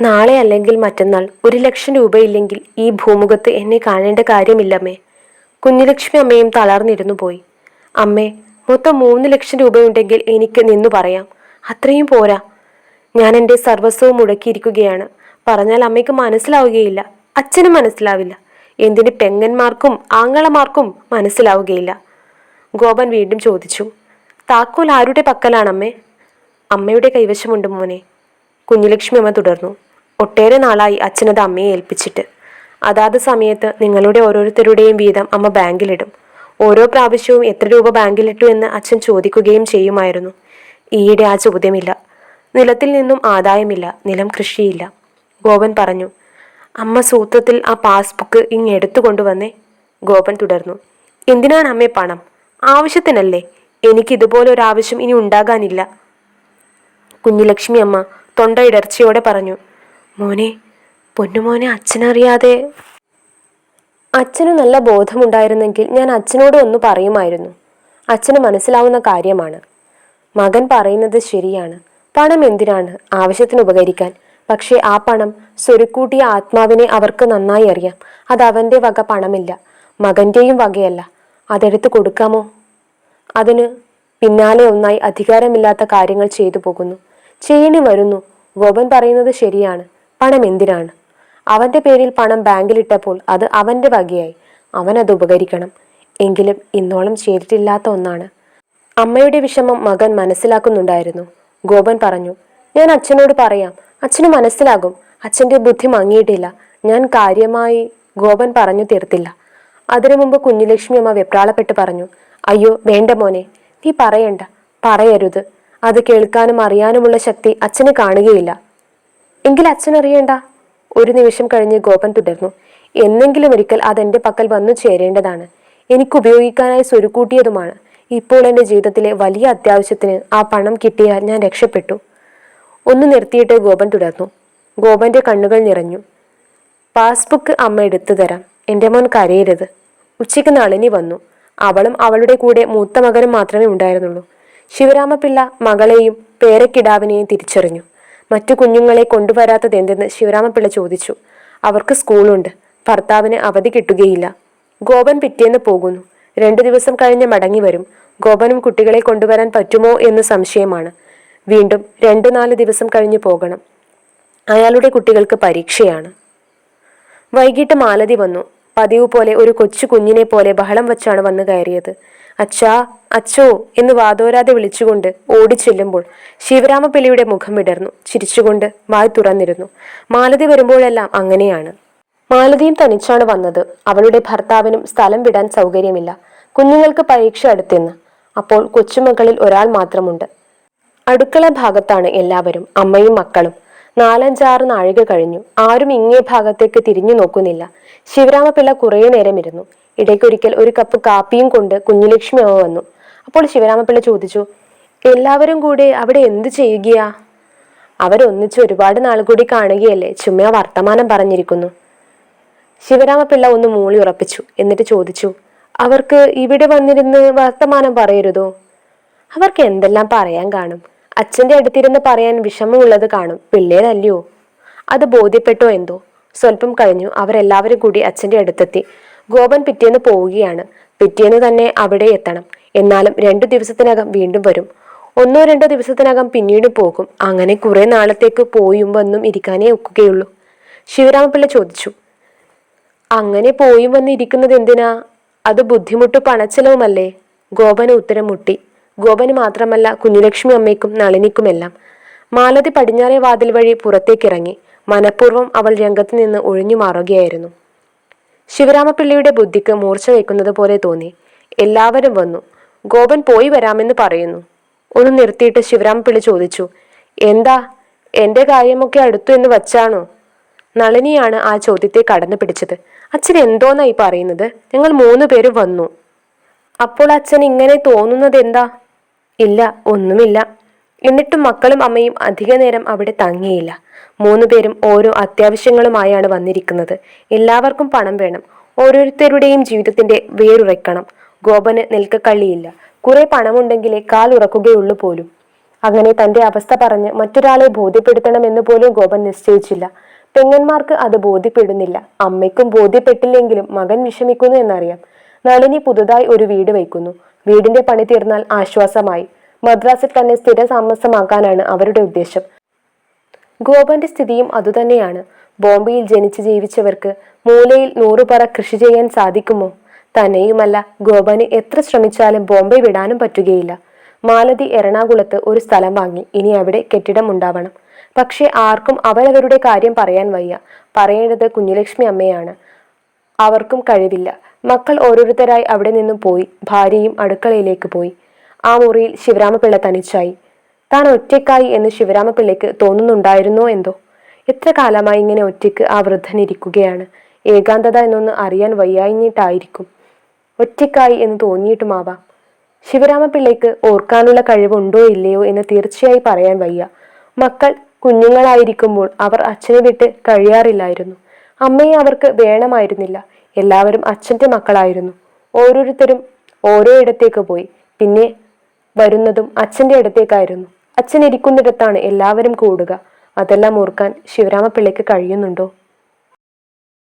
നാളെ അല്ലെങ്കിൽ മറ്റന്നാൾ ഒരു ലക്ഷം രൂപയില്ലെങ്കിൽ ഈ ഭൂമുഖത്ത് എന്നെ കാണേണ്ട കാര്യമില്ലമ്മേ. കുഞ്ഞുലക്ഷ്മി അമ്മയും തളർന്നിരുന്നു പോയി. അമ്മേ മൊത്തം മൂന്ന് ലക്ഷം രൂപയുണ്ടെങ്കിൽ എനിക്ക് നിന്നു പറയാം. അത്രയും പോരാ. ഞാൻ എന്റെ സർവസ്വവും മുടക്കിയിരിക്കുകയാണ്. പറഞ്ഞാൽ അമ്മയ്ക്ക് മനസ്സിലാവുകയില്ല. അച്ഛനും മനസ്സിലാവില്ല. എന്തിന് പെങ്ങന്മാർക്കും ആങ്ങളമാർക്കും മനസ്സിലാവുകയില്ല. ഗോപൻ വീണ്ടും ചോദിച്ചു. താക്കോൽ ആരുടെ പക്കലാണമ്മേ? അമ്മയുടെ കൈവശമുണ്ട് മോനെ. കുഞ്ഞുലക്ഷ്മി അമ്മ തുടർന്നു. ഒട്ടേറെ നാളായി അച്ഛനത് അമ്മയെ ഏൽപ്പിച്ചിട്ട്. അതാത് സമയത്ത് നിങ്ങളുടെ ഓരോരുത്തരുടെയും വീതം അമ്മ ബാങ്കിലിടും. ഓരോ പ്രാവശ്യവും എത്ര രൂപ ബാങ്കിലിട്ടു എന്ന് അച്ഛൻ ചോദിക്കുകയും ചെയ്യുമായിരുന്നു. ഈയിടെ ആ ചോദ്യമില്ല. നിലത്തിൽ നിന്നും ആദായമില്ല. നിലം കൃഷിയില്ല. ഗോപൻ പറഞ്ഞു അമ്മ സൂത്രത്തിൽ ആ പാസ്ബുക്ക് ഇങ് എടുത്തു കൊണ്ടുവന്നേ. ഗോപൻ തുടർന്നു എന്തിനാണ് അമ്മേ പണം? ആവശ്യത്തിനല്ലേ? എനിക്ക് ഇതുപോലെ ഒരു ആവശ്യം ഇനി ഉണ്ടാകാനില്ല. കുഞ്ഞുലക്ഷ്മി അമ്മ തൊണ്ട ഇടർച്ചയോടെ പറഞ്ഞു മോനെ പൊന്നുമോനെ അച്ഛനറിയാതെ. അച്ഛന് നല്ല ബോധമുണ്ടായിരുന്നെങ്കിൽ ഞാൻ അച്ഛനോട് ഒന്ന് പറയുമായിരുന്നു. അച്ഛന് മനസ്സിലാവുന്ന കാര്യമാണ്. മകൻ പറയുന്നത് ശരിയാണ്. പണം എന്തിനാണ്? ആവശ്യത്തിന് ഉപകരിക്കാൻ. പക്ഷേ ആ പണം സ്വരുക്കൂട്ടിയ ആത്മാവിനെ അവർക്ക് നന്നായി അറിയാം. അത് അവന്റെ വക പണമില്ല. മകന്റെയും വകയല്ല. അതെടുത്ത് കൊടുക്കാമോ? അതിന് പിന്നാലെ ഒന്നായി അധികാരമില്ലാത്ത കാര്യങ്ങൾ ചെയ്തു പോകുന്നു. ചെയ്യേണ്ടി വരുന്നു. ഗോപൻ പറയുന്നത് ശരിയാണ്. പണം എന്തിനാണ്? അവന്റെ പേരിൽ പണം ബാങ്കിലിട്ടപ്പോൾ അത് അവന്റെ വകയായി. അവൻ അത് ഉപകരിക്കണം. എങ്കിലും ഇന്നോളം ചെയ്തിട്ടില്ലാത്ത ഒന്നാണ്. അമ്മയുടെ വിഷമം മകൻ മനസ്സിലാക്കുന്നുണ്ടായിരുന്നു. ഗോപൻ പറഞ്ഞു ഞാൻ അച്ഛനോട് പറയാം. അച്ഛന് മനസ്സിലാകും. അച്ഛന്റെ ബുദ്ധി മങ്ങിയിട്ടില്ല. ഞാൻ കാര്യമായി ഗോപൻ പറഞ്ഞു തീർത്തില്ല. അതിനു മുമ്പ് കുഞ്ഞുലക്ഷ്മി അമ്മ വെപ്രാളപ്പെട്ട് പറഞ്ഞു അയ്യോ വേണ്ട മോനെ. നീ പറയണ്ട. പറയരുത്. അത് കേൾക്കാനും അറിയാനുമുള്ള ശക്തി അച്ഛന് കാണുകയില്ല. എങ്കിൽ അച്ഛൻ അറിയേണ്ട ഒരു നിമിഷം കഴിഞ്ഞ് ഗോപൻ തുടർന്നു. എന്നെങ്കിലും ഒരിക്കൽ അതെന്റെ പക്കൽ വന്നു ചേരേണ്ടതാണ്. എനിക്ക് ഉപയോഗിക്കാനായി സ്വരുക്കൂട്ടിയതുമാണ്. ഇപ്പോൾ എന്റെ ജീവിതത്തിലെ വലിയ അത്യാവശ്യത്തിന് ആ പണം കിട്ടിയാൽ ഞാൻ രക്ഷപ്പെട്ടു. ഒന്ന് നിർത്തിയിട്ട് ഗോപൻ തുടർന്നു. ഗോപന്റെ കണ്ണുകൾ നിറഞ്ഞു. പാസ്ബുക്ക് അമ്മ എടുത്തു തരാം. എന്റെ മോൻ കരയരുത്. ഉച്ചയ്ക്ക് നളിനി വന്നു. അവളും അവളുടെ കൂടെ മൂത്ത മകനും മാത്രമേ ഉണ്ടായിരുന്നുള്ളൂ. ശിവരാമപിള്ള മകളെയും പേരക്കിടാവിനെയും തിരിച്ചറിഞ്ഞു. മറ്റു കുഞ്ഞുങ്ങളെ കൊണ്ടുവരാത്തത് എന്തെന്ന് ശിവരാമപിള്ള ചോദിച്ചു. അവർക്ക് സ്കൂളുണ്ട്. ഭർത്താവിന് അവധി കിട്ടുകയില്ല. ഗോപൻ പിറ്റേന്ന് പോകുന്നു. രണ്ടു ദിവസം കഴിഞ്ഞ് മടങ്ങി വരും. ഗോപനും കുട്ടികളെ കൊണ്ടുവരാൻ പറ്റുമോ എന്ന് സംശയമാണ്. വീണ്ടും രണ്ടു നാല് ദിവസം കഴിഞ്ഞ് പോകണം. അയാളുടെ കുട്ടികൾക്ക് പരീക്ഷയാണ്. വൈകിട്ട് മാലതി വന്നു. പതിവ് പോലെ ഒരു കൊച്ചു കുഞ്ഞിനെ പോലെ ബഹളം വച്ചാണ് വന്നു കയറിയത്. അച്ഛാ അച്ചോ എന്ന് വാതോരാതെ വിളിച്ചുകൊണ്ട് ഓടിച്ചെല്ലുമ്പോൾ ശിവരാമപിള്ളിയുടെ മുഖം വിടർന്നു. ചിരിച്ചുകൊണ്ട് വായ് തുറന്നിരുന്നു. മാലതി വരുമ്പോഴെല്ലാം അങ്ങനെയാണ്. മാലതിയും തനിച്ചാണ് വന്നത്. അവളുടെ ഭർത്താവിനും സ്ഥലം വിടാൻ സൗകര്യമില്ല. കുഞ്ഞുങ്ങൾക്ക് പരീക്ഷ അടുത്തെന്ന്. അപ്പോൾ കൊച്ചുമക്കളിൽ ഒരാൾ മാത്രമുണ്ട്. അടുക്കള ഭാഗത്താണ് എല്ലാവരും. അമ്മയും മക്കളും. നാലഞ്ചാറ് നാഴിക കഴിഞ്ഞു. ആരും ഇങ്ങേ ഭാഗത്തേക്ക് തിരിഞ്ഞു നോക്കുന്നില്ല. ശിവരാമപിള്ള കുറേ നേരം ഇരുന്നു ഇടയ്ക്കൊരിക്കൽ ഒരു കപ്പ് കാപ്പിയും കൊണ്ട് കുഞ്ഞുലക്ഷ്മി അമ്മ വന്നു. അപ്പോൾ ശിവരാമപിള്ള ചോദിച്ചു എല്ലാവരും കൂടെ അവിടെ എന്ത് ചെയ്യുകയാ? അവരൊന്നിച്ച് ഒരുപാട് നാൾ കൂടി കാണുകയല്ലേ ചുമ്മാ വർത്തമാനം പറഞ്ഞിരിക്കുന്നു. ശിവരാമപിള്ള ഒന്ന് മൂളി ഉറപ്പിച്ചു എന്നിട്ട് ചോദിച്ചു അവർക്ക് ഇവിടെ വന്നിരുന്ന് വർത്തമാനം പറയരുതോ? അവർക്ക് എന്തെല്ലാം പറയാൻ കാണും? അച്ഛന്റെ അടുത്തിരുന്ന് പറയാൻ വിഷമമുള്ളത് കാണും പിള്ളേരല്ലയോ? അത് ബോധ്യപ്പെട്ടോ എന്തോ? സ്വല്പം കഴിഞ്ഞു അവരെല്ലാവരും കൂടി അച്ഛന്റെ അടുത്തെത്തി. ഗോപൻ പിറ്റേന്ന് പോവുകയാണ്. പിറ്റേന്ന് തന്നെ അവിടെ എത്തണം. എന്നാലും രണ്ടു ദിവസത്തിനകം വീണ്ടും വരും. ഒന്നോ രണ്ടോ ദിവസത്തിനകം പിന്നീട് പോകും. അങ്ങനെ കുറെ നാളത്തേക്ക് പോയും വന്നും ഇരിക്കാനേ ഒക്കുകയുള്ളൂ. ശിവരാമപിള്ള ചോദിച്ചു. അങ്ങനെ പോയും വന്ന് ഇരിക്കുന്നത് എന്തിനാ? അത് ബുദ്ധിമുട്ട് പണച്ചെലവുമല്ലേ? ഗോപന് ഉത്തരം മുട്ടി. ഗോപന് മാത്രമല്ല കുഞ്ഞുലക്ഷ്മി അമ്മയ്ക്കും നളിനിക്കുമെല്ലാം. മാലതി പടിഞ്ഞാറേ വാതിൽ വഴി പുറത്തേക്കിറങ്ങി. മനഃപൂർവം അവൾ രംഗത്ത് നിന്ന് ഒഴിഞ്ഞു മാറുകയായിരുന്നു. ശിവരാമപിള്ളയുടെ ബുദ്ധിക്ക് മൂർച്ച വയ്ക്കുന്നത് പോലെ തോന്നി. എല്ലാവരും വന്നു. ഗോപൻ പോയി വരാമെന്ന് പറയുന്നു. ഒന്ന് നിർത്തിയിട്ട് ശിവരാമപിള്ളി ചോദിച്ചു എന്താ? എന്റെ കാര്യമൊക്കെ അടുത്തു എന്ന് വച്ചാണോ? നളിനിയാണ് ആ ചോദ്യത്തെ കടന്നു പിടിച്ചത്. അച്ഛൻ എന്തോന്നായി പറയുന്നത്? ഞങ്ങൾ മൂന്ന് പേര് വന്നു. അപ്പോൾ അച്ഛൻ ഇങ്ങനെ തോന്നുന്നത് എന്താ? ഇല്ല ഒന്നുമില്ല. എന്നിട്ടും മക്കളും അമ്മയും അധിക നേരം അവിടെ തങ്ങിയില്ല. മൂന്നുപേരും ഓരോ അത്യാവശ്യങ്ങളുമായാണ് വന്നിരിക്കുന്നത്. എല്ലാവർക്കും പണം വേണം. ഓരോരുത്തരുടെയും ജീവിതത്തിന്റെ വേറുറയ്ക്കണം ഗോപന് നിൽക്കക്കള്ളിയില്ല. കുറെ പണമുണ്ടെങ്കിലേ കാൽ ഉറക്കുകയുള്ളൂ പോലും. അങ്ങനെ തന്റെ അവസ്ഥ പറഞ്ഞ് മറ്റൊരാളെ ബോധ്യപ്പെടുത്തണമെന്ന് പോലും ഗോപൻ നിശ്ചയിച്ചില്ല. പെങ്ങന്മാർക്ക് അത് ബോധ്യപ്പെടുന്നില്ല. അമ്മയ്ക്കും ബോധ്യപ്പെട്ടില്ലെങ്കിലും മകൻ വിഷമിക്കുന്നു എന്നറിയാം. നളിനി പുതുതായി ഒരു വീട് വയ്ക്കുന്നു. വീടിന്റെ പണി തീർന്നാൽ ആശ്വാസമായി. മദ്രാസിൽ തന്നെ സ്ഥിര താമസമാക്കാനാണ് അവരുടെ ഉദ്ദേശം. ഗോപന്റെ സ്ഥിതിയും അതുതന്നെയാണ്. ബോംബെയിൽ ജനിച്ച് ജീവിച്ചവർക്ക് മൂലയിൽ നൂറുപറ കൃഷി ചെയ്യാൻ സാധിക്കുമോ? തന്നെയുമല്ല ഗോപന് എത്ര ശ്രമിച്ചാലും ബോംബെ വിടാനും പറ്റുകയില്ല. മാലതി എറണാകുളത്ത് ഒരു സ്ഥലം വാങ്ങി. ഇനി അവിടെ കെട്ടിടം ഉണ്ടാവണം. പക്ഷേ ആർക്കും അവരവരുടെ കാര്യം പറയാൻ വയ്യ. പറയേണ്ടത് കുഞ്ഞുലക്ഷ്മി അമ്മയാണ്. അവർക്കും കഴിവില്ല. മക്കൾ ഓരോരുത്തരായി അവിടെ നിന്നും പോയി. ഭാര്യയും അടുക്കളയിലേക്ക് പോയി. ആ മുറിയിൽ ശിവരാമപിള്ള തനിച്ചായി. താൻ ഒറ്റയ്ക്കായി എന്ന് ശിവരാമപിള്ളയ്ക്ക് തോന്നുന്നുണ്ടായിരുന്നോ എന്തോ? എത്ര കാലമായി ഇങ്ങനെ ഒറ്റയ്ക്ക് ആ വൃദ്ധൻ ഇരിക്കുകയാണ്? ഏകാന്തത എന്നൊന്ന് അറിയാൻ വയ്യാഞ്ഞിട്ടായിരിക്കും. ഒറ്റയ്ക്കായി എന്ന് തോന്നിയിട്ടുമാവാം. ശിവരാമപിള്ളയ്ക്ക് ഓർക്കാനുള്ള കഴിവുണ്ടോ ഇല്ലയോ എന്ന് തീർച്ചയായി പറയാൻ വയ്യ. മക്കൾ കുഞ്ഞുങ്ങളായിരിക്കുമ്പോൾ അവർ അച്ഛനെ വിട്ട് കഴിയാറില്ലായിരുന്നു. അമ്മയെ അവർക്ക് വേണമായിരുന്നില്ല. എല്ലാവരും അച്ഛന്റെ മക്കളായിരുന്നു. ഓരോരുത്തരും ഓരോ ഇടത്തേക്ക് പോയി. പിന്നെ വരുന്നതും അച്ഛന്റെ അടുത്തേക്കായിരുന്നു. അച്ഛൻ ഇരിക്കുന്നിടത്താണ് എല്ലാവരും കൂടുക. അതെല്ലാം ഓർക്കാൻ ശിവരാമപിള്ളയ്ക്ക് കഴിയുന്നുണ്ടോ?